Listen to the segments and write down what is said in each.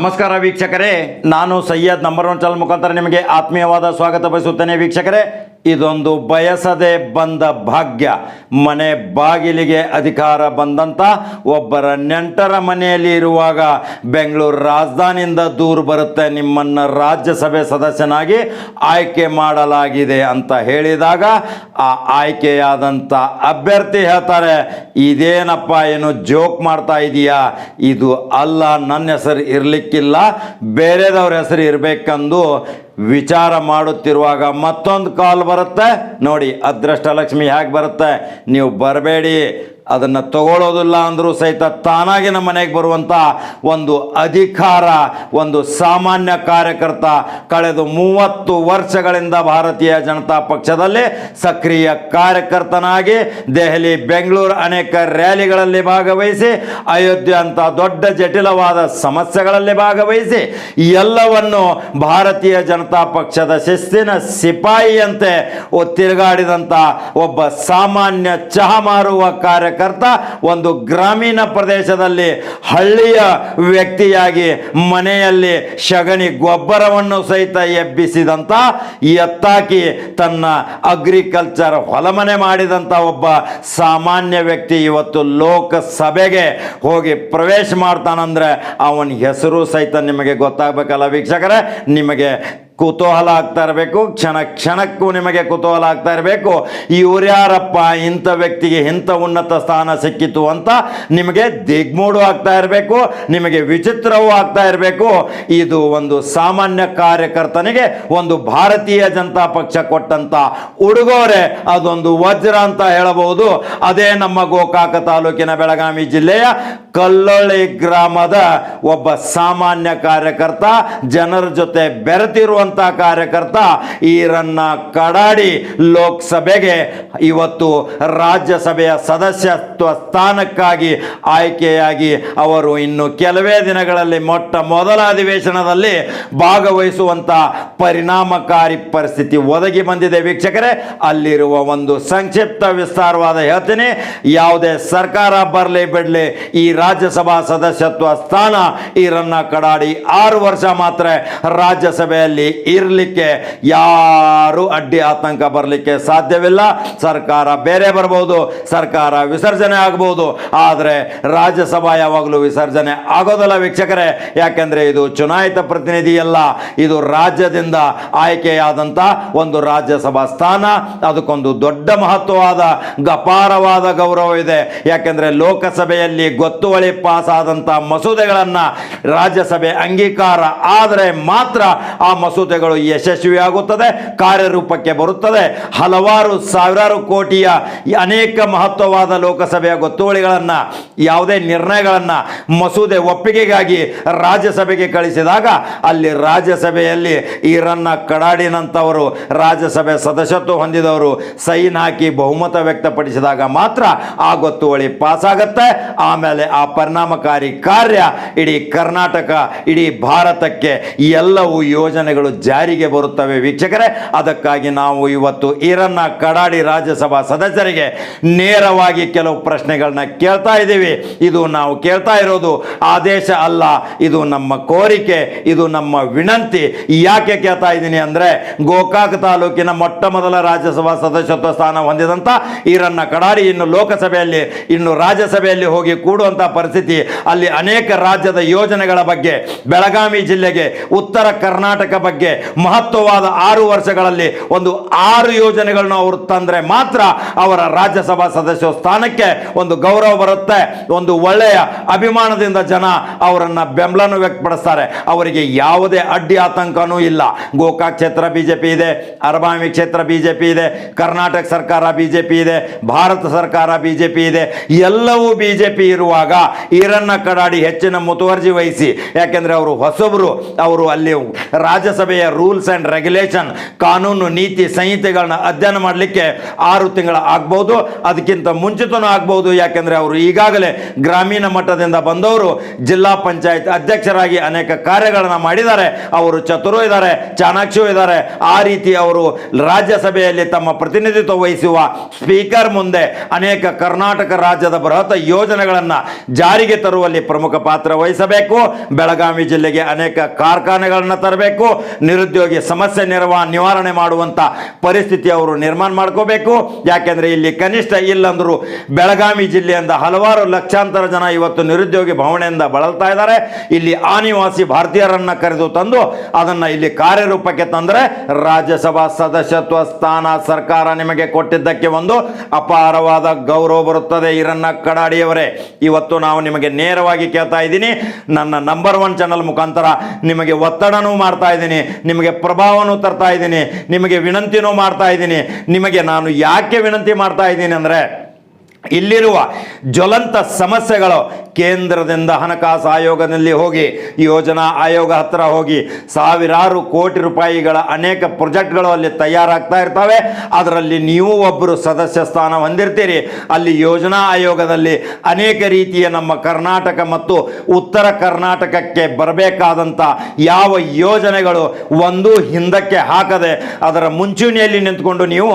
ನಮಸ್ಕಾರ ವೀಕ್ಷಕರೇ ನಾನು ಸೈಯದ್ ನಂಬರ್ ಒನ್ ಚಾನಲ್ ಮುಖಾಂತರ ನಿಮಗೆ ಆತ್ಮೀಯವಾದ ಸ್ವಾಗತ ಬಯಸುತ್ತೇನೆ ವೀಕ್ಷಕರೇ. ಇದೊಂದು ಬಯಸದೆ ಬಂದ ಭಾಗ್ಯ. ಮನೆ ಬಾಗಿಲಿಗೆ ಅಧಿಕಾರ ಬಂದಂಥ ಒಬ್ಬರ ನೆಂಟರ ಮನೆಯಲ್ಲಿ ಇರುವಾಗ ಬೆಂಗಳೂರು ರಾಜಧಾನಿಯಿಂದ ದೂರು ಬರುತ್ತೆ ನಿಮ್ಮನ್ನು ರಾಜ್ಯಸಭೆ ಸದಸ್ಯನಾಗಿ ಆಯ್ಕೆ ಮಾಡಲಾಗಿದೆ ಅಂತ ಹೇಳಿದಾಗ ಆ ಆಯ್ಕೆಯಾದಂಥ ಅಭ್ಯರ್ಥಿ ಹೇಳ್ತಾರೆ, ಇದೇನಪ್ಪ, ಏನು ಜೋಕ್ ಮಾಡ್ತಾ ಇದೀಯಾ? ಇದು ಅಲ್ಲ, ನನ್ನ ಹೆಸರು ಇರಲಿಕ್ಕಿಲ್ಲ. ಬೇರೆದವ್ರ ಹೆಸರು ಇರಬೇಕಂದು ವಿಚಾರ ಮಾಡುತ್ತಿರುವಾಗ ಮತ್ತೊಂದು ಕಾಲ್ ಬರುತ್ತೆ. ನೋಡಿ ಅದೃಷ್ಟ ಲಕ್ಷ್ಮಿ ಹೇಗೆ ಬರುತ್ತೆ? ನೀವು ಬರಬೇಡಿ. ಅದನ್ನು ತಗೊಳ್ಳೋದಿಲ್ಲ ಅಂದರೂ ಸಹಿತ ತಾನಾಗಿ ನಮ್ಮ ಮನೆಗೆ ಬರುವಂಥ ಒಂದು ಅಧಿಕಾರ, ಒಂದು ಸಾಮಾನ್ಯ ಕಾರ್ಯಕರ್ತ ಕಳೆದ ಮೂವತ್ತು ವರ್ಷಗಳಿಂದ ಭಾರತೀಯ ಜನತಾ ಪಕ್ಷದಲ್ಲಿ ಸಕ್ರಿಯ ಕಾರ್ಯಕರ್ತನಾಗಿ ದೆಹಲಿ, ಬೆಂಗಳೂರು ಅನೇಕ ರ್ಯಾಲಿಗಳಲ್ಲಿ ಭಾಗವಹಿಸಿ, ಅಯೋಧ್ಯೆ ಅಂತ ದೊಡ್ಡ ಜಟಿಲವಾದ ಸಮಸ್ಯೆಗಳಲ್ಲಿ ಭಾಗವಹಿಸಿ, ಎಲ್ಲವನ್ನು ಭಾರತೀಯ ಜನತಾ ಪಕ್ಷದ ಶಿಸ್ತಿನ ಸಿಪಾಯಿಯಂತೆ ತಿರುಗಾಡಿದಂಥ ಒಬ್ಬ ಸಾಮಾನ್ಯ ಚಹಾ ಮಾರುವ ಕಾರ್ಯಕರ್ತ ಒಂದು ಗ್ರಾಮೀಣ ಪ್ರದೇಶದಲ್ಲಿ ಹಳ್ಳಿಯ ವ್ಯಕ್ತಿಯಾಗಿ ಮನೆಯಲ್ಲಿ ಶಗಣಿ ಗೊಬ್ಬರವನ್ನು ಸಹಿತ ಎಬ್ಬಿಸಿದಂಥ ಎತ್ತಾಕಿ ತನ್ನ ಅಗ್ರಿಕಲ್ಚರ್ ಹೊಲಮನೆ ಮಾಡಿದಂಥ ಒಬ್ಬ ಸಾಮಾನ್ಯ ವ್ಯಕ್ತಿ ಇವತ್ತು ಲೋಕಸಭೆಗೆ ಹೋಗಿ ಪ್ರವೇಶ ಮಾಡ್ತಾನಂದ್ರೆ ಅವನ ಹೆಸರು ಸಹಿತ ನಿಮಗೆ ಗೊತ್ತಾಗಬೇಕಲ್ಲ ವೀಕ್ಷಕರೇ. ನಿಮಗೆ ಕುತೂಹಲ ಆಗ್ತಾ ಇರಬೇಕು, ಕ್ಷಣ ಕ್ಷಣಕ್ಕೂ ನಿಮಗೆ ಕುತೂಹಲ ಆಗ್ತಾ ಇರಬೇಕು. ಇವ್ರ್ಯಾರಪ್ಪ ಇಂಥ ವ್ಯಕ್ತಿಗೆ ಇಂಥ ಉನ್ನತ ಸ್ಥಾನ ಸಿಕ್ಕಿತು ಅಂತ ನಿಮಗೆ ದಿಗ್ಮೂಡು ಆಗ್ತಾ ಇರಬೇಕು, ನಿಮಗೆ ವಿಚಿತ್ರವೂ ಆಗ್ತಾ ಇರಬೇಕು. ಇದು ಒಂದು ಸಾಮಾನ್ಯ ಕಾರ್ಯಕರ್ತನಿಗೆ ಒಂದು ಭಾರತೀಯ ಜನತಾ ಪಕ್ಷ ಕೊಟ್ಟಂತ ಉಡುಗೊರೆ, ಅದೊಂದು ವಜ್ರ ಅಂತ ಹೇಳಬಹುದು. ಅದೇ ನಮ್ಮ ಗೋಕಾಕ ತಾಲೂಕಿನ ಬೆಳಗಾವಿ ಜಿಲ್ಲೆಯ ಕಲ್ಲೊಳ್ಳಿ ಗ್ರಾಮದ ಒಬ್ಬ ಸಾಮಾನ್ಯ ಕಾರ್ಯಕರ್ತ, ಜನರ ಜೊತೆ ಕಾರ್ಯಕರ್ತ ಈರನ್ನ ಕಡಾಡಿ ಲೋಕಸಭೆಗೆ ಇವತ್ತು ರಾಜ್ಯಸಭೆಯ ಸದಸ್ಯತ್ವ ಸ್ಥಾನಕ್ಕಾಗಿ ಆಯ್ಕೆಯಾಗಿ ಅವರು ಇನ್ನು ಕೆಲವೇ ದಿನಗಳಲ್ಲಿ ಮೊಟ್ಟ ಮೊದಲ ಅಧಿವೇಶನದಲ್ಲಿ ಭಾಗವಹಿಸುವಂತ ಪರಿಣಾಮಕಾರಿ ಪರಿಸ್ಥಿತಿ ಒದಗಿ ಬಂದಿದೆ ವೀಕ್ಷಕರೇ. ಅಲ್ಲಿರುವ ಒಂದು ಸಂಕ್ಷಿಪ್ತ ವಿಸ್ತಾರವಾದ ಹೇಳ್ತೀನಿ. ಯಾವುದೇ ಸರ್ಕಾರ ಬರಲಿ ಬಿಡಲಿ, ಈ ರಾಜ್ಯಸಭಾ ಸದಸ್ಯತ್ವ ಸ್ಥಾನ ಈರನ್ನ ಕಡಾಡಿ ಆರು ವರ್ಷ ಮಾತ್ರ ರಾಜ್ಯಸಭೆಯಲ್ಲಿ ಇರಲಿಕ್ಕೆ ಯಾರು ಅಡ್ಡಿ ಆತಂಕ ಬರಲಿಕ್ಕೆ ಸಾಧ್ಯವಿಲ್ಲ. ಸರ್ಕಾರ ಬೇರೆ ಬರ್ಬೋದು, ಸರ್ಕಾರ ವಿಸರ್ಜನೆ ಆಗಬಹುದು ಆದರೆ ರಾಜ್ಯಸಭಾ ಯಾವಾಗಲೂ ವಿಸರ್ಜನೆ ಆಗೋದಲ್ಲ ವೀಕ್ಷಕರೇ. ಯಾಕೆಂದ್ರೆ ಇದು ಚುನಾಯಿತ ಪ್ರತಿನಿಧಿ ಅಲ್ಲ ಇದು ರಾಜ್ಯದಿಂದ ಆಯ್ಕೆಯಾದಂಥ ಒಂದು ರಾಜ್ಯಸಭಾ ಸ್ಥಾನ. ಅದಕ್ಕೊಂದು ದೊಡ್ಡ ಮಹತ್ವವಾದ, ಗಪಾರವಾದ ಗೌರವ ಇದೆ. ಯಾಕೆಂದ್ರೆ ಲೋಕಸಭೆಯಲ್ಲಿ ಗೊತ್ತುವಳಿ ಪಾಸ್ ಆದಂಥ ಮಸೂದೆಗಳನ್ನು ರಾಜ್ಯಸಭೆ ಅಂಗೀಕಾರ ಆದರೆ ಮಾತ್ರ ಆ ಮಸೂದೆಗಳು ಯಶಸ್ವಿಯಾಗುತ್ತದೆ, ಕಾರ್ಯರೂಪಕ್ಕೆ ಬರುತ್ತದೆ. ಹಲವಾರು ಸಾವಿರಾರು ಕೋಟಿಯ ಅನೇಕ ಮಹತ್ವವಾದ ಲೋಕಸಭೆಯ ಗೊತ್ತುವಳಿಗಳನ್ನು, ಯಾವುದೇ ನಿರ್ಣಯಗಳನ್ನು ಮಸೂದೆ ಒಪ್ಪಿಗೆಗಾಗಿ ರಾಜ್ಯಸಭೆಗೆ ಕಳಿಸಿದಾಗ, ಅಲ್ಲಿ ರಾಜ್ಯಸಭೆಯಲ್ಲಿ ಈರನ್ನ ಕಡಾಡಿನಂಥವರು ರಾಜ್ಯಸಭೆ ಸದಸ್ಯತ್ವ ಹೊಂದಿದವರು ಸೈನ್ ಹಾಕಿ ಬಹುಮತ ವ್ಯಕ್ತಪಡಿಸಿದಾಗ ಮಾತ್ರ ಆ ಗೊತ್ತುವಳಿ ಪಾಸ್ ಆಗುತ್ತೆ ಆಮೇಲೆ ಆ ಪರಿಣಾಮಕಾರಿ ಕಾರ್ಯ ಇಡೀ ಕರ್ನಾಟಕ, ಇಡೀ ಭಾರತಕ್ಕೆ ಎಲ್ಲವೂ ಯೋಜನೆಗಳು ಜಾರಿಗೆ ಬರುತ್ತವೆ ವೀಕ್ಷಕರೇ. ಅದಕ್ಕಾಗಿ ನಾವು ಇವತ್ತು ಈರನ್ನ ಕಡಾಡಿ ರಾಜ್ಯಸಭಾ ಸದಸ್ಯರಿಗೆ ನೇರವಾಗಿ ಕೆಲವು ಪ್ರಶ್ನೆಗಳನ್ನ ಕೇಳ್ತಾ ಇದ್ದೀವಿ. ಇದು ನಾವು ಕೇಳ್ತಾ ಇರೋದು ಆದೇಶ ಅಲ್ಲ, ಇದು ನಮ್ಮ ಕೋರಿಕೆ, ಇದು ನಮ್ಮ ವಿನಂತಿ. ಯಾಕೆ ಕೇಳ್ತಾ ಇದ್ದೀನಿ ಅಂದ್ರೆ ಗೋಕಾಕ್ ತಾಲೂಕಿನ ಮೊಟ್ಟ ಮೊದಲ ರಾಜ್ಯಸಭಾ ಸದಸ್ಯತ್ವ ಸ್ಥಾನ ಹೊಂದಿದಂತ ಈರನ್ನ ಕಡಾಡಿ ಇನ್ನು ಲೋಕಸಭೆಯಲ್ಲಿ, ಇನ್ನು ರಾಜ್ಯಸಭೆಯಲ್ಲಿ ಹೋಗಿ ಕೂಡುವಂತ ಪರಿಸ್ಥಿತಿ ಅಲ್ಲಿ ಅನೇಕ ರಾಜ್ಯದ ಯೋಜನೆಗಳ ಬಗ್ಗೆ, ಬೆಳಗಾವಿ ಜಿಲ್ಲೆಗೆ, ಉತ್ತರ ಕರ್ನಾಟಕ ಬಗ್ಗೆ ಮಹತ್ವವಾದ ಆರು ವರ್ಷಗಳಲ್ಲಿ ಒಂದು ಆರು ಯೋಜನೆಗಳನ್ನು ಅವರು ತಂದ್ರೆ ಮಾತ್ರ ಅವರ ರಾಜ್ಯಸಭಾ ಸದಸ್ಯ ಸ್ಥಾನಕ್ಕೆ ಒಂದು ಗೌರವ ಬರುತ್ತೆ. ಒಂದು ಒಳ್ಳೆಯ ಅಭಿಮಾನದಿಂದ ಜನ ಅವರನ್ನು ಬೆಂಬಲನ ವ್ಯಕ್ತಪಡಿಸ್ತಾರೆ. ಅವರಿಗೆ ಯಾವುದೇ ಅಡ್ಡಿ ಆತಂಕನೂ ಇಲ್ಲ. ಗೋಕಾಕ್ ಕ್ಷೇತ್ರ ಬಿಜೆಪಿ ಇದೆ ಅರಬಾಮಿ ಕ್ಷೇತ್ರ ಬಿಜೆಪಿ ಇದೆ, ಕರ್ನಾಟಕ ಸರ್ಕಾರ ಬಿಜೆಪಿ ಇದೆ, ಭಾರತ ಸರ್ಕಾರ ಬಿಜೆಪಿ ಇದೆ. ಎಲ್ಲವೂ ಬಿಜೆಪಿ ಇರುವಾಗ ಈರನ್ನ ಕಡಾಡಿ ಹೆಚ್ಚಿನ ಮುತುವರ್ಜಿ ವಹಿಸಿ. ಯಾಕೆಂದರೆ ಅವರು ಹೊಸಬರು, ಅವರು ಅಲ್ಲಿ ರಾಜ್ಯಸಭೆ ರಾಜ್ಯಸಭೆಯ ರೂಲ್ಸ್ ಆ್ಯಂಡ್ ರೆಗ್ಯುಲೇಷನ್ ಕಾನೂನು, ನೀತಿ, ಸಂಹಿತೆಗಳನ್ನ ಅಧ್ಯಯನ ಮಾಡಲಿಕ್ಕೆ ಆರು ತಿಂಗಳು ಆಗ್ಬೋದು. ಅದಕ್ಕಿಂತ ಮುಂಚಿತನೂ ಆಗ್ಬೋದು. ಯಾಕೆಂದರೆ ಅವರು ಈಗಾಗಲೇ ಗ್ರಾಮೀಣ ಮಟ್ಟದಿಂದ ಬಂದವರು, ಜಿಲ್ಲಾ ಪಂಚಾಯತ್ ಅಧ್ಯಕ್ಷರಾಗಿ ಅನೇಕ ಕಾರ್ಯಗಳನ್ನು ಮಾಡಿದ್ದಾರೆ. ಅವರು ಚತುರು ಇದ್ದಾರೆ, ಚಾಣಾಕ್ಷು ಇದ್ದಾರೆ. ಆ ರೀತಿ ಅವರು ರಾಜ್ಯಸಭೆಯಲ್ಲಿ ತಮ್ಮ ಪ್ರತಿನಿಧಿತ್ವ ವಹಿಸುವ ಸ್ಪೀಕರ್ ಮುಂದೆ ಅನೇಕ ಕರ್ನಾಟಕ ರಾಜ್ಯದ ಬೃಹತ್ ಯೋಜನೆಗಳನ್ನು ಜಾರಿಗೆ ತರುವಲ್ಲಿ ಪ್ರಮುಖ ಪಾತ್ರ ವಹಿಸಬೇಕು. ಬೆಳಗಾವಿ ಜಿಲ್ಲೆಗೆ ಅನೇಕ ಕಾರ್ಖಾನೆಗಳನ್ನು ತರಬೇಕು. ನಿರುದ್ಯೋಗಿ ಸಮಸ್ಯೆ ನಿರ್ವ, ನಿವಾರಣೆ ಮಾಡುವಂಥ ಪರಿಸ್ಥಿತಿ ಅವರು ನಿರ್ಮಾಣ ಮಾಡ್ಕೋಬೇಕು. ಯಾಕೆಂದರೆ ಇಲ್ಲಿ ಕನಿಷ್ಠ ಇಲ್ಲಂದರೂ ಬೆಳಗಾವಿ ಜಿಲ್ಲೆಯಿಂದ ಹಲವಾರು ಲಕ್ಷಾಂತರ ಜನ ಇವತ್ತು ನಿರುದ್ಯೋಗಿ ಭಾವನೆಯಿಂದ ಬಳಲ್ತಾ ಇದ್ದಾರೆ. ಇಲ್ಲಿ ಆನಿವಾಸಿ ಭಾರತೀಯರನ್ನು ಕರೆದು ತಂದು ಅದನ್ನು ಇಲ್ಲಿ ಕಾರ್ಯರೂಪಕ್ಕೆ ತಂದರೆ ರಾಜ್ಯಸಭಾ ಸದಸ್ಯತ್ವ ಸ್ಥಾನ ಸರ್ಕಾರ ನಿಮಗೆ ಕೊಟ್ಟಿದ್ದಕ್ಕೆ ಒಂದು ಅಪಾರವಾದ ಗೌರವ ಬರುತ್ತದೆ ಇರನ್ನ ಕಡಾಡಿಯವರೇ. ಇವತ್ತು ನಾವು ನಿಮಗೆ ನೇರವಾಗಿ ಕೇಳ್ತಾ ಇದ್ದೀನಿ. ನನ್ನ ನಂಬರ್ ಒನ್ ಚಾನಲ್ ಮುಖಾಂತರ ನಿಮಗೆ ಒತ್ತಡನೂ ಮಾಡ್ತಾ ಇದ್ದೀನಿ. ನಿಮಗೆ ಪ್ರಭಾವನೂ ತರ್ತಾ ಇದ್ದೀನಿ, ನಿಮಗೆ ವಿನಂತಿನೂ ಮಾಡ್ತಾ ಇದ್ದೀನಿ. ನಿಮಗೆ ನಾನು ಯಾಕೆ ವಿನಂತಿ ಮಾಡ್ತಾ ಇದ್ದೀನಿ ಅಂದರೆ ಇಲ್ಲಿರುವ ಜ್ವಲಂತ ಸಮಸ್ಯೆಗಳು ಕೇಂದ್ರದಿಂದ ಹಣಕಾಸು ಆಯೋಗದಲ್ಲಿ ಹೋಗಿ, ಯೋಜನಾ ಆಯೋಗ ಹತ್ತಿರ ಹೋಗಿ ಸಾವಿರಾರು ಕೋಟಿ ರೂಪಾಯಿಗಳ ಅನೇಕ ಪ್ರೊಜೆಕ್ಟ್ಗಳು ಅಲ್ಲಿ ತಯಾರಾಗ್ತಾ ಇರ್ತವೆ. ಅದರಲ್ಲಿ ನೀವು ಒಬ್ಬರು ಸದಸ್ಯ ಸ್ಥಾನ ಹೊಂದಿರ್ತೀರಿ. ಅಲ್ಲಿ ಯೋಜನಾ ಆಯೋಗದಲ್ಲಿ ಅನೇಕ ರೀತಿಯ ನಮ್ಮ ಕರ್ನಾಟಕ ಮತ್ತು ಉತ್ತರ ಕರ್ನಾಟಕಕ್ಕೆ ಬರಬೇಕಾದಂಥ ಯಾವ ಯೋಜನೆಗಳು ಒಂದು ಹಿಂದಕ್ಕೆ ಹಾಕದೆ ಅದರ ಮುಂಚೂಣಿಯಲ್ಲಿ ನಿಂತ್ಕೊಂಡು ನೀವು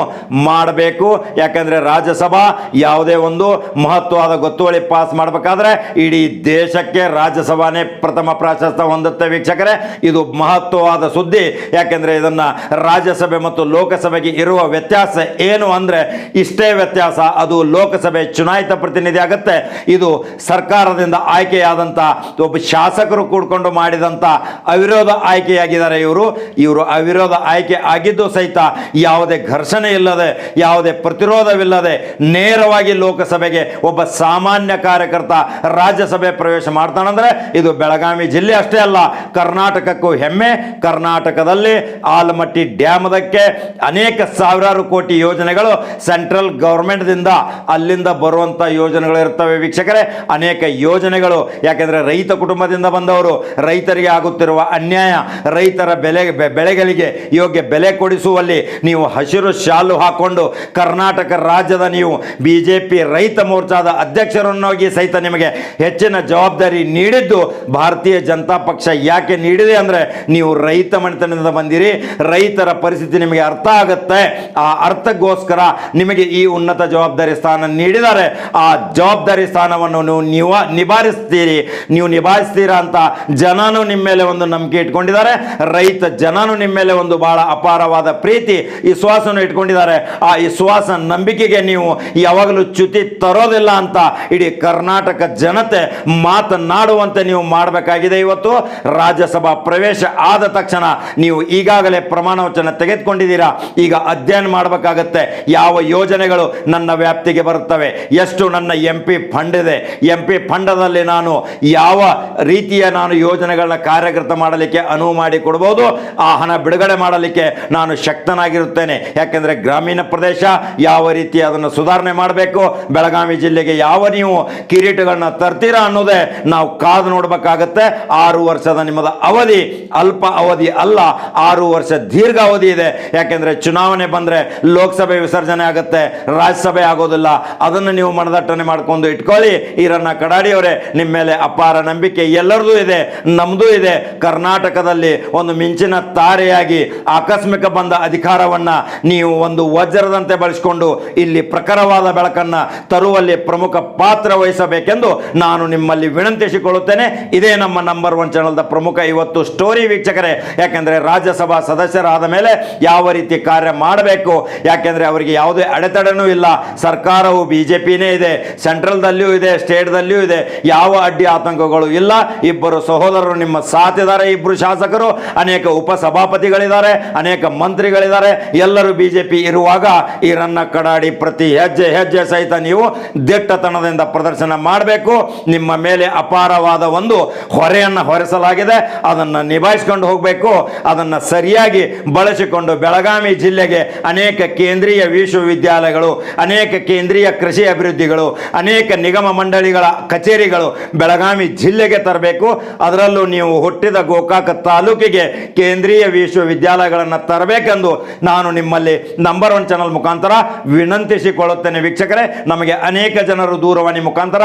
ಮಾಡಬೇಕು. ಯಾಕಂದರೆ ರಾಜ್ಯಸಭಾ ಯಾವುದೇ ಒಂದು ಮಹತ್ವವಾದ ಗೊತ್ತುವಳಿ ಪಾಸ್ ಮಾಡಬೇಕಾದ್ರೆ ಇಡೀ ದೇಶಕ್ಕೆ ರಾಜ್ಯಸಭಾನೇ ಪ್ರಥಮ ಪ್ರಾಶಸ್ತ್ಯ ಹೊಂದುತ್ತೆ ವೀಕ್ಷಕರೇ. ಇದು ಮಹತ್ವವಾದ ಸುದ್ದಿ. ಯಾಕೆಂದರೆ ಇದನ್ನು ರಾಜ್ಯಸಭೆ ಮತ್ತು ಲೋಕಸಭೆಗೆ ಇರುವ ವ್ಯತ್ಯಾಸ ಏನು ಅಂದರೆ ಇಷ್ಟೇ ವ್ಯತ್ಯಾಸ. ಅದು ಲೋಕಸಭೆ ಚುನಾಯಿತ ಪ್ರತಿನಿಧಿ ಆಗುತ್ತೆ. ಇದು ಸರ್ಕಾರದಿಂದ ಆಯ್ಕೆಯಾದಂಥ ಒಬ್ಬ ಶಾಸಕರು ಕೂಡ್ಕೊಂಡು ಮಾಡಿದಂಥ ಅವಿರೋಧ ಆಯ್ಕೆಯಾಗಿದ್ದಾರೆ ಇವರು. ಇವರು ಅವಿರೋಧ ಆಯ್ಕೆ ಆಗಿದ್ದು ಸಹಿತ ಯಾವುದೇ ಘರ್ಷಣೆ ಇಲ್ಲದೆ, ಯಾವುದೇ ಪ್ರತಿರೋಧವಿಲ್ಲದೆ ನೇರವಾಗಿ ಲೋಕಸಭೆಗೆ ಒಬ್ಬ ಸಾಮಾನ್ಯ ಕಾರ್ಯಕರ್ತ ರಾಜ್ಯಸಭೆ ಪ್ರವೇಶ ಮಾಡ್ತಾನಂದ್ರೆ ಇದು ಬೆಳಗಾವಿ ಜಿಲ್ಲೆ ಅಷ್ಟೇ ಅಲ್ಲ, ಕರ್ನಾಟಕಕ್ಕೂ ಹೆಮ್ಮೆ. ಕರ್ನಾಟಕದಲ್ಲಿ ಆಲಮಟ್ಟಿ ಡ್ಯಾಮದಕ್ಕೆ ಅನೇಕ ಸಾವಿರಾರು ಕೋಟಿ ಯೋಜನೆಗಳು ಸೆಂಟ್ರಲ್ ಗೌರ್ಮೆಂಟ್ದಿಂದ ಅಲ್ಲಿಂದ ಬರುವಂಥ ಯೋಜನೆಗಳು ಇರ್ತವೆ ವೀಕ್ಷಕರೇ. ಅನೇಕ ಯೋಜನೆಗಳು, ಯಾಕೆಂದರೆ ರೈತ ಕುಟುಂಬದಿಂದ ಬಂದವರು, ರೈತರಿಗೆ ಆಗುತ್ತಿರುವ ಅನ್ಯಾಯ, ರೈತರ ಬೆಲೆ ಬೆಳೆಗಳಿಗೆ ಯೋಗ್ಯ ಬೆಲೆ ಕೊಡಿಸುವಲ್ಲಿ ನೀವು ಹಸಿರು ಶಾಲು ಹಾಕೊಂಡು ಕರ್ನಾಟಕ ರಾಜ್ಯದ ನೀವು ಬಿ ಜೆ ಪಿ ರೈತ ಮೋರ್ಚಾದ ಅಧ್ಯಕ್ಷರನ್ನಾಗಿ ಸಹಿತ ನಿಮಗೆ ಹೆಚ್ಚಿನ ಜವಾಬ್ದಾರಿ ನೀಡಿದ್ದು ಭಾರತೀಯ ಜನತಾ ಪಕ್ಷ ಯಾಕೆ ನೀಡಿದೆ ಅಂದರೆ ನೀವು ರೈತ ಮನೆತನದಿಂದ ಬಂದಿರಿ, ರೈತರ ಪರಿಸ್ಥಿತಿ ನಿಮಗೆ ಅರ್ಥ ಆಗುತ್ತೆ. ಆ ಅರ್ಥಕ್ಕೋಸ್ಕರ ನಿಮಗೆ ಈ ಉನ್ನತ ಜವಾಬ್ದಾರಿ ಸ್ಥಾನ ನೀಡಿದ್ದಾರೆ. ಆ ಜವಾಬ್ದಾರಿ ಸ್ಥಾನವನ್ನು ನೀವು ನಿವ ನಿಭಾಯಿಸ್ತೀರಿ ನೀವು ನಿಭಾಯಿಸ್ತೀರಾ ಅಂತ ಜನನು ನಿಮ್ಮ ಮೇಲೆ ಒಂದು ನಂಬಿಕೆ ಇಟ್ಕೊಂಡಿದ್ದಾರೆ. ರೈತ ಜನನು ನಿಮ್ಮ ಮೇಲೆ ಒಂದು ಬಹಳ ಅಪಾರವಾದ ಪ್ರೀತಿ, ವಿಶ್ವಾಸವನ್ನು ಇಟ್ಕೊಂಡಿದ್ದಾರೆ. ಆ ವಿಶ್ವಾಸ ನಂಬಿಕೆಗೆ ನೀವು ಯಾವಾಗಲೂ ಚ್ಯುತಿ ತರೋದಿಲ್ಲ ಅಂತ ಇಡೀ ಕರ್ನಾಟಕ ಜನತೆ ಮಾತನಾಡುವಂತೆ ನೀವು ಮಾಡಬೇಕಾಗಿದೆ ಇವತ್ತು. ರಾಜ್ಯಸಭಾ ಪ್ರವೇಶ ಆದ ತಕ್ಷಣ ನೀವು ಈಗಾಗಲೇ ಪ್ರಮಾಣ ವಚನ ತೆಗೆದುಕೊಂಡಿದ್ದೀರಾ. ಈಗ ಅಧ್ಯಯನ ಮಾಡಬೇಕಾಗತ್ತೆ. ಯಾವ ಯೋಜನೆಗಳು ನನ್ನ ವ್ಯಾಪ್ತಿಗೆ ಬರುತ್ತವೆ. ಎಷ್ಟು ನನ್ನ ಎಂ ಪಿ ಫಂಡ್ ಇದೆ. ಎಂ ಪಿ ಫಂಡದಲ್ಲಿ ನಾನು ಯಾವ ರೀತಿಯ ನಾನು ಯೋಜನೆಗಳನ್ನ ಕಾರ್ಯಗತ ಮಾಡಲಿಕ್ಕೆ ಅನುವು ಮಾಡಿ ಕೊಡ್ಬೋದು ಆ ಹಣ ಬಿಡುಗಡೆ ಮಾಡಲಿಕ್ಕೆ ನಾನು ಶಕ್ತನಾಗಿರುತ್ತೇನೆ. ಯಾಕೆಂದರೆ ಗ್ರಾಮೀಣ ಪ್ರದೇಶ ಯಾವ ರೀತಿ ಅದನ್ನು ಸುಧಾರಣೆ ಮಾಡಬೇಕು. ಬೆಳಗಾವಿ ಜಿಲ್ಲೆಗೆ ಯಾವ ನೀವು ಕಿರೀಟಗಳನ್ನ ತರ್ತೀರಾ ಅನ್ನೋದೇ ನಾವು ಕಾದು ನೋಡಬೇಕಾಗತ್ತೆ. ಆರು ವರ್ಷದ ನಿಮ್ಮದ ಅವಧಿ ಅಲ್ಪ ಅವಧಿ ಅಲ್ಲ, ಆರು ವರ್ಷ ದೀರ್ಘ ಅವಧಿ ಇದೆ. ಯಾಕೆಂದ್ರೆ ಚುನಾವಣೆ ಬಂದ್ರೆ ಲೋಕಸಭೆ ವಿಸರ್ಜನೆ ಆಗುತ್ತೆ, ರಾಜ್ಯಸಭೆ ಆಗೋದಿಲ್ಲ. ಅದನ್ನು ನೀವು ಮನದಟ್ಟನೆ ಮಾಡ್ಕೊಂಡು ಇಟ್ಕೊಳ್ಳಿ. ಈರಣ್ಣ ಕಡಾಡಿಯವರೇ ನಿಮ್ಮ ಮೇಲೆ ಅಪಾರ ನಂಬಿಕೆ ಎಲ್ಲರದೂ ಇದೆ ನಮ್ಮದೂ ಇದೆ. ಕರ್ನಾಟಕದಲ್ಲಿ ಒಂದು ಮಿಂಚಿನ ತಾರೆಯಾಗಿ ಆಕಸ್ಮಿಕ ಬಂದ ಅಧಿಕಾರವನ್ನ ನೀವು ಒಂದು ವಜ್ರದಂತೆ ಬಳಸಿಕೊಂಡು ಇಲ್ಲಿ ಪ್ರಖರವಾದ ಬೆಳಕನ್ನ ತರುವಲ್ಲಿ ಪ್ರಮುಖ ಪಾತ್ರ ವಹಿಸಬೇಕೆಂದು ನಾನು ನಿಮ್ಮಲ್ಲಿ ವಿನಂತಿಸಿಕೊಳ್ಳುತ್ತೇನೆ. ಇದೇ ನಮ್ಮ ನಂಬರ್ ಒನ್ ಚಾನಲ್ದ ಪ್ರಮುಖ ಇವತ್ತು ಸ್ಟೋರಿ ವೀಕ್ಷಕರೇ. ಯಾಕೆಂದರೆ ರಾಜ್ಯಸಭಾ ಸದಸ್ಯರಾದ ಮೇಲೆ ಯಾವ ರೀತಿ ಕಾರ್ಯ ಮಾಡಬೇಕು, ಯಾಕೆಂದರೆ ಅವರಿಗೆ ಯಾವುದೇ ಅಡೆತಡೆನೂ ಇಲ್ಲ. ಸರ್ಕಾರವು ಬಿ ಜೆ ಪಿನೇ ಇದೆ ಸೆಂಟ್ರಲ್ದಲ್ಲಿಯೂ ಇದೆ ಸ್ಟೇಟ್ದಲ್ಲಿಯೂ ಇದೆ. ಯಾವ ಅಡ್ಡಿ ಆತಂಕಗಳು ಇಲ್ಲ. ಇಬ್ಬರು ಸಹೋದರರು ನಿಮ್ಮ ಸಾಥಿದ್ದಾರೆ ಇಬ್ಬರು ಶಾಸಕರು, ಅನೇಕ ಉಪ ಸಭಾಪತಿಗಳಿದ್ದಾರೆ ಅನೇಕ ಮಂತ್ರಿಗಳಿದ್ದಾರೆ. ಎಲ್ಲರೂ ಬಿ ಜೆ ಪಿ ಇರುವಾಗ ಈ ರನ್ನ ಕಡಾಡಿ ಪ್ರತಿ ಹೆಜ್ಜೆ ಹೆಜ್ಜೆ ಸಹಿತ ಸಹಿತ ನೀವು ದಿಟ್ಟತನದಿಂದ ಪ್ರದರ್ಶನ ಮಾಡಬೇಕು. ನಿಮ್ಮ ಮೇಲೆ ಅಪಾರವಾದ ಒಂದು ಹೊರೆಯನ್ನು ಹೊರಿಸಲಾಗಿದೆ. ಅದನ್ನು ನಿಭಾಯಿಸ್ಕೊಂಡು ಹೋಗಬೇಕು. ಅದನ್ನು ಸರಿಯಾಗಿ ಬಳಸಿಕೊಂಡು ಬೆಳಗಾವಿ ಜಿಲ್ಲೆಗೆ ಅನೇಕ ಕೇಂದ್ರೀಯ ವಿಶ್ವವಿದ್ಯಾಲಯಗಳು, ಅನೇಕ ಕೇಂದ್ರೀಯ ಕೃಷಿ ಅಭಿವೃದ್ಧಿಗಳು, ಅನೇಕ ನಿಗಮ ಮಂಡಳಿಗಳ ಕಚೇರಿಗಳು ಬೆಳಗಾವಿ ಜಿಲ್ಲೆಗೆ ತರಬೇಕು. ಅದರಲ್ಲೂ ನೀವು ಹುಟ್ಟಿದ ಗೋಕಾಕ ತಾಲೂಕಿಗೆ ಕೇಂದ್ರೀಯ ವಿಶ್ವವಿದ್ಯಾಲಯಗಳನ್ನು ತರಬೇಕೆಂದು ನಾನು ನಿಮ್ಮಲ್ಲಿ ನಂಬರ್ ಒನ್ ಚಾನಲ್ ಮುಖಾಂತರ ವಿನಂತಿಸಿಕೊಳ್ಳುತ್ತೇನೆ. ವೀಕ್ಷಕರೇ ನಮಗೆ ಅನೇಕ ಜನರು ದೂರವಾಣಿ ಮುಖಾಂತರ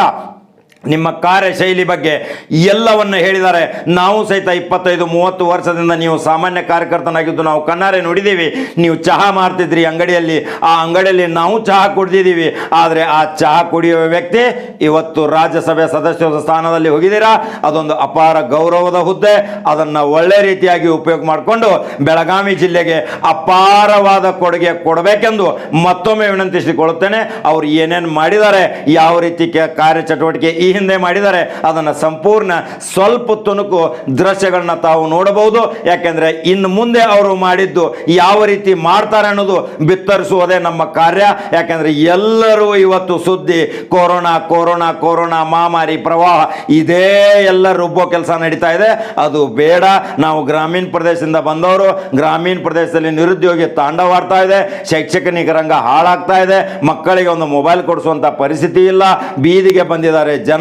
ನಿಮ್ಮ ಕಾರ್ಯಶೈಲಿ ಬಗ್ಗೆ ಎಲ್ಲವನ್ನು ಹೇಳಿದ್ದಾರೆ. ನಾವು ಸಹಿತ ಇಪ್ಪತ್ತೈದು, ಮೂವತ್ತು ವರ್ಷದಿಂದ ನೀವು ಸಾಮಾನ್ಯ ಕಾರ್ಯಕರ್ತನಾಗಿದ್ದು ನಾವು ಕಣ್ಣಾರೆ ನೋಡಿದ್ದೀವಿ. ನೀವು ಚಹಾ ಮಾಡ್ತಿದ್ರಿ ಅಂಗಡಿಯಲ್ಲಿ. ಆ ಅಂಗಡಿಯಲ್ಲಿ ನಾವು ಚಹಾ ಕುಡ್ದಿದ್ದೀವಿ. ಆದರೆ ಆ ಚಹಾ ಕುಡಿಯುವ ವ್ಯಕ್ತಿ ಇವತ್ತು ರಾಜ್ಯಸಭೆ ಸದಸ್ಯರ ಸ್ಥಾನದಲ್ಲಿ ಹೋಗಿದ್ದೀರಾ? ಅದೊಂದು ಅಪಾರ ಗೌರವದ ಹುದ್ದೆ. ಅದನ್ನು ಒಳ್ಳೆ ರೀತಿಯಾಗಿ ಉಪಯೋಗ ಮಾಡಿಕೊಂಡು ಬೆಳಗಾವಿ ಜಿಲ್ಲೆಗೆ ಅಪಾರವಾದ ಕೊಡುಗೆ ಕೊಡಬೇಕೆಂದು ಮತ್ತೊಮ್ಮೆ ವಿನಂತಿಸಿಕೊಳ್ಳುತ್ತೇನೆ. ಅವರು ಏನೇನು ಮಾಡಿದ್ದಾರೆ, ಯಾವ ರೀತಿ ಕಾರ್ಯಚಟುವಟಿಕೆ ಈ ಹಿಂದೆ ಮಾಡಿದ್ದಾರೆ. ಅದನ್ನು ಸಂಪೂರ್ಣ ಸ್ವಲ್ಪ ತುಣುಕು ದೃಶ್ಯಗಳನ್ನ ತಾವು ನೋಡಬಹುದು. ಯಾಕೆಂದ್ರೆ ಇನ್ನು ಮುಂದೆ ಅವರು ಮಾಡಿದ್ದು ಯಾವ ರೀತಿ ಮಾಡ್ತಾರೆ ಅನ್ನೋದು ಬಿತ್ತರಿಸುವುದೇ ನಮ್ಮ ಕಾರ್ಯ. ಯಾಕೆಂದ್ರೆ ಎಲ್ಲರೂ ಇವತ್ತು ಸುದ್ದಿ, ಕೊರೋನಾ ಕೊರೋನಾ ಕೊರೋನಾ ಮಹಾಮಾರಿ ಪ್ರವಾಹ, ಇದೇ ಎಲ್ಲ ರುಬ್ಬೋ ಕೆಲಸ ನಡೀತಾ ಇದೆ. ಅದು ಬೇಡ. ನಾವು ಗ್ರಾಮೀಣ ಪ್ರದೇಶದಿಂದ ಬಂದವರು ಗ್ರಾಮೀಣ ಪ್ರದೇಶದಲ್ಲಿ ನಿರುದ್ಯೋಗಿ ತಾಂಡವಾಡ್ತಾ ಇದೆ. ಶೈಕ್ಷಣಿಕ ರಂಗ ಹಾಳಾಗ್ತಾ ಇದೆ. ಮಕ್ಕಳಿಗೆ ಒಂದು ಮೊಬೈಲ್ ಕೊಡಿಸುವಂಥ ಪರಿಸ್ಥಿತಿ ಇಲ್ಲ. ಬೀದಿಗೆ ಬಂದಿದ್ದಾರೆ ಜನ.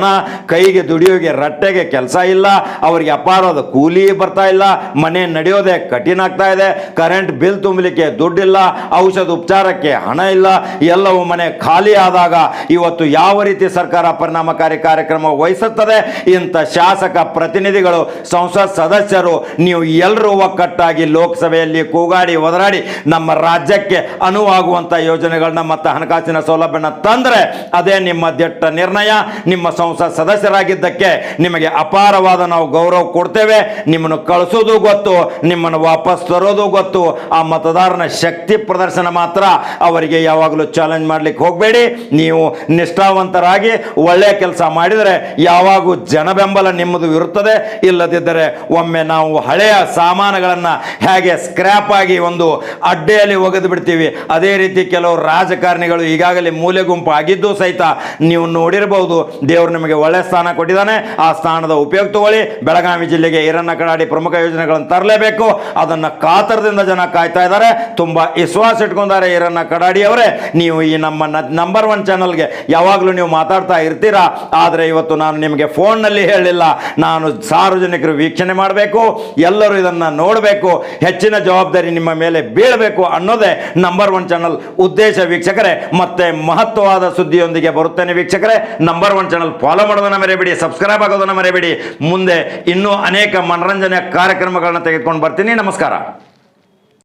ಕೈಗೆ ದುಡಿಯೋಗೆ ರಟ್ಟೆಗೆ ಕೆಲಸ ಇಲ್ಲ, ಅವ್ರಿಗೆ ಅಪಾರದ ಕೂಲಿ ಬರ್ತಾ ಇಲ್ಲ, ಮನೆ ನಡೆಯೋದೇ ಕಠಿಣ ಆಗ್ತಾ ಇದೆ ಕರೆಂಟ್ ಬಿಲ್ ತುಂಬಲಿಕ್ಕೆ ದುಡ್ಡಿಲ್ಲ, ಔಷಧ ಉಪಚಾರಕ್ಕೆ ಹಣ ಇಲ್ಲ, ಎಲ್ಲವೂ ಮನೆ ಖಾಲಿ ಆದಾಗ ಇವತ್ತು ಯಾವ ರೀತಿ ಸರ್ಕಾರ ಪರಿಣಾಮಕಾರಿ ಕಾರ್ಯಕ್ರಮ ವಹಿಸುತ್ತದೆ? ಇಂಥ ಶಾಸಕ ಪ್ರತಿನಿಧಿಗಳು, ಸಂಸತ್ ಸದಸ್ಯರು, ನೀವು ಎಲ್ಲರೂ ಒಕ್ಕಟ್ಟಾಗಿ ಲೋಕಸಭೆಯಲ್ಲಿ ಕೂಗಾಡಿ ಒದರಾಡಿ ನಮ್ಮ ರಾಜ್ಯಕ್ಕೆ ಅನುವಾಗುವಂತ ಯೋಜನೆಗಳನ್ನ ಮತ್ತು ಹಣಕಾಸಿನ ಸೌಲಭ್ಯನ ತಂದ್ರೆ ಅದೇ ನಿಮ್ಮ ದಿಟ್ಟ ನಿರ್ಣಯ, ನಿಮ್ಮ ಸಂಸತ್ ಸದಸ್ಯರಾಗಿದ್ದಕ್ಕೆ ನಿಮಗೆ ಅಪಾರವಾದ ನಾವು ಗೌರವ ಕೊಡ್ತೇವೆ. ನಿಮ್ಮನ್ನು ಕಳಿಸೋದು ಗೊತ್ತು, ನಿಮ್ಮನ್ನು ವಾಪಸ್ ತರೋದು ಗೊತ್ತು. ಆ ಮತದಾರನ ಶಕ್ತಿ ಪ್ರದರ್ಶನ ಮಾತ್ರ ಅವರಿಗೆ ಯಾವಾಗಲೂ ಚಾಲೆಂಜ್ ಮಾಡ್ಲಿಕ್ಕೆ ಹೋಗಬೇಡಿ. ನೀವು ನಿಷ್ಠಾವಂತರಾಗಿ ಒಳ್ಳೆಯ ಕೆಲಸ ಮಾಡಿದರೆ ಯಾವಾಗೂ ಜನ ಬೆಂಬಲ ನಿಮ್ಮದು ಇರುತ್ತದೆ. ಇಲ್ಲದಿದ್ದರೆ ಒಮ್ಮೆ ನಾವು ಹಳೆಯ ಸಾಮಾನುಗಳನ್ನು ಹೇಗೆ ಸ್ಕ್ರ್ಯಾಪ್ ಆಗಿ ಒಂದು ಅಡ್ಡೆಯಲ್ಲಿ ಒಗೆದು ಬಿಡ್ತೀವಿ. ಅದೇ ರೀತಿ ಕೆಲವು ರಾಜಕಾರಣಿಗಳು ಈಗಾಗಲೇ ಮೂಲೆ ಗುಂಪು ಆಗಿದ್ದು ಸಹಿತ ನೀವು ನೋಡಿರಬಹುದು. ದೇವರು ನಿಮಗೆ ಒಳ್ಳೆ ಸ್ಥಾನ ಕೊಟ್ಟಿದ್ದಾನೆ. ಆ ಸ್ಥಾನದ ಉಪಯೋಗ ತಗೊಳ್ಳಿ. ಬೆಳಗಾವಿ ಜಿಲ್ಲೆಗೆ ಈರಣ್ಣ ಕಡಾಡಿ ಪ್ರಮುಖ ಯೋಜನೆಗಳನ್ನು ತರಲೇಬೇಕು. ಅದನ್ನು ಕಾತರದಿಂದ ಜನ ಕಾಯ್ತಾ ಇದ್ದಾರೆ. ತುಂಬ ವಿಶ್ವಾಸ ಇಟ್ಕೊಂಡಿದ್ದಾರೆ ಈರಣ್ಣ ಕಡಾಡಿ ಅವರೇ. ನೀವು ಈ ನಮ್ಮ ನಂಬರ್ ಒನ್ ಚಾನಲ್ಗೆ ಯಾವಾಗಲೂ ನೀವು ಮಾತಾಡ್ತಾ ಇರ್ತೀರಾ? ಆದರೆ ಇವತ್ತು ನಾನು ನಿಮಗೆ ಫೋನ್ನಲ್ಲಿ ಹೇಳಿಲ್ಲ. ನಾನು ಸಾರ್ವಜನಿಕರು ವೀಕ್ಷಣೆ ಮಾಡಬೇಕು. ಎಲ್ಲರೂ ಇದನ್ನು ನೋಡಬೇಕು. ಹೆಚ್ಚಿನ ಜವಾಬ್ದಾರಿ ನಿಮ್ಮ ಮೇಲೆ ಬೀಳಬೇಕು ಅನ್ನೋದೇ ನಂಬರ್ ಒನ್ ಚಾನಲ್ ಉದ್ದೇಶ ವೀಕ್ಷಕರೇ. ಮತ್ತೆ ಮಹತ್ವವಾದ ಸುದ್ದಿಯೊಂದಿಗೆ ಬರುತ್ತೇನೆ ವೀಕ್ಷಕರೇ. ನಂಬರ್ ಒನ್ ಚಾನಲ್ ಫಾಲೋ ಮಾಡೋದನ್ನ ಮರೆಯಬೇಡಿ ಸಬ್ಸ್ಕ್ರೈಬ್ ಆಗೋದನ್ನ ಮರೆಯಬೇಡಿ. ಮುಂದೆ ಇನ್ನೂ ಅನೇಕ ಮನರಂಜನೆ ಕಾರ್ಯಕ್ರಮಗಳನ್ನ ತೆಗೆದುಕೊಂಡು ಬರ್ತೀನಿ. ನಮಸ್ಕಾರ.